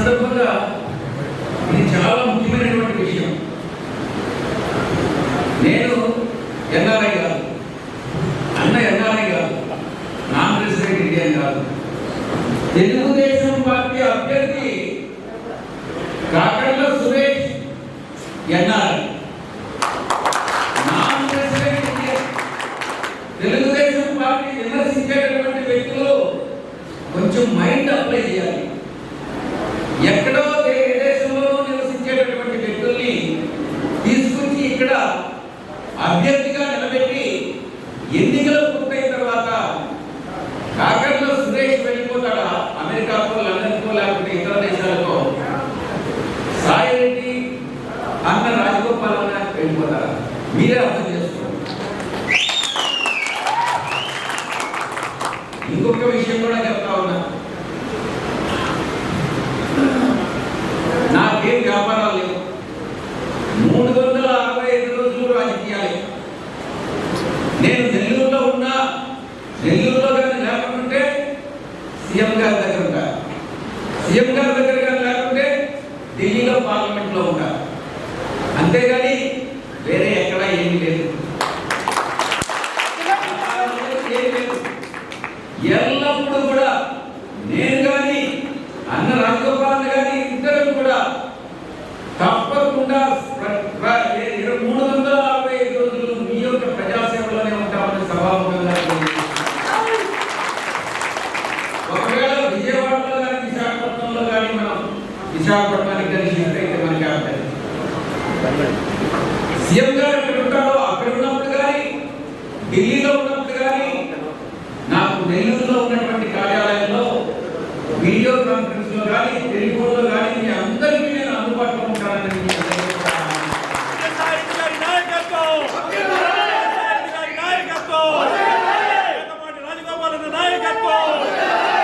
సందర్భంగా ఇది చాలా ముఖ్యమైనటువంటి విషయం. నేను ఎన్ఆర్ఐ కాదు అన్న ఎన్ఆర్ఐ కాదు నాన్ రెసిడెంట్ ఇండియన్ కాదు. తెలుగుదేశం పార్టీ అభ్యర్థి Kakarla Suresh NRI. Non resident Indian Telugu Desam ఎక్కడో వేరే దేశంలో నివసించేటటువంటి వ్యక్తుల్ని తీసుకొచ్చి ఇక్కడ అభ్యర్థిగా నిలబెట్టి ఎన్నికలు పూర్తయిన తర్వాత కాకర్లో సురేష్ వెళ్ళిపోతాడా? అమెరికాకో లండన్కో లేకపోతే ఇతర దేశాలకో? సాయి రెడ్డి అన్న రాజగోపాల్ అన్న వెళ్ళిపోతారా? మీరే అర్థం చేసుకోండి. ఇంకొక విషయం కూడా చెప్తా నేను నెల్లూరులో ఉన్నా నెల్లూరులో కానీ లేకుంటే సీఎం గారి దగ్గర ఉంటా సీఎం గారి దగ్గర కానీ లేకుంటే ఢిల్లీలో పార్లమెంట్లో ఉంటా అంతేగాని వేరే ఎక్కడా ఏమీ లేదు. ఎల్లప్పుడూ కూడా విశాఖపట్నానికి కానీ షిఫ్ట్ అయితే మనకి అర్థం సీఎం గారు ఎక్కడ ఉంటాడో అక్కడ ఉన్నప్పుడు కానీ ఢిల్లీలో ఉన్నప్పుడు కానీ నాకు నెల్లూరు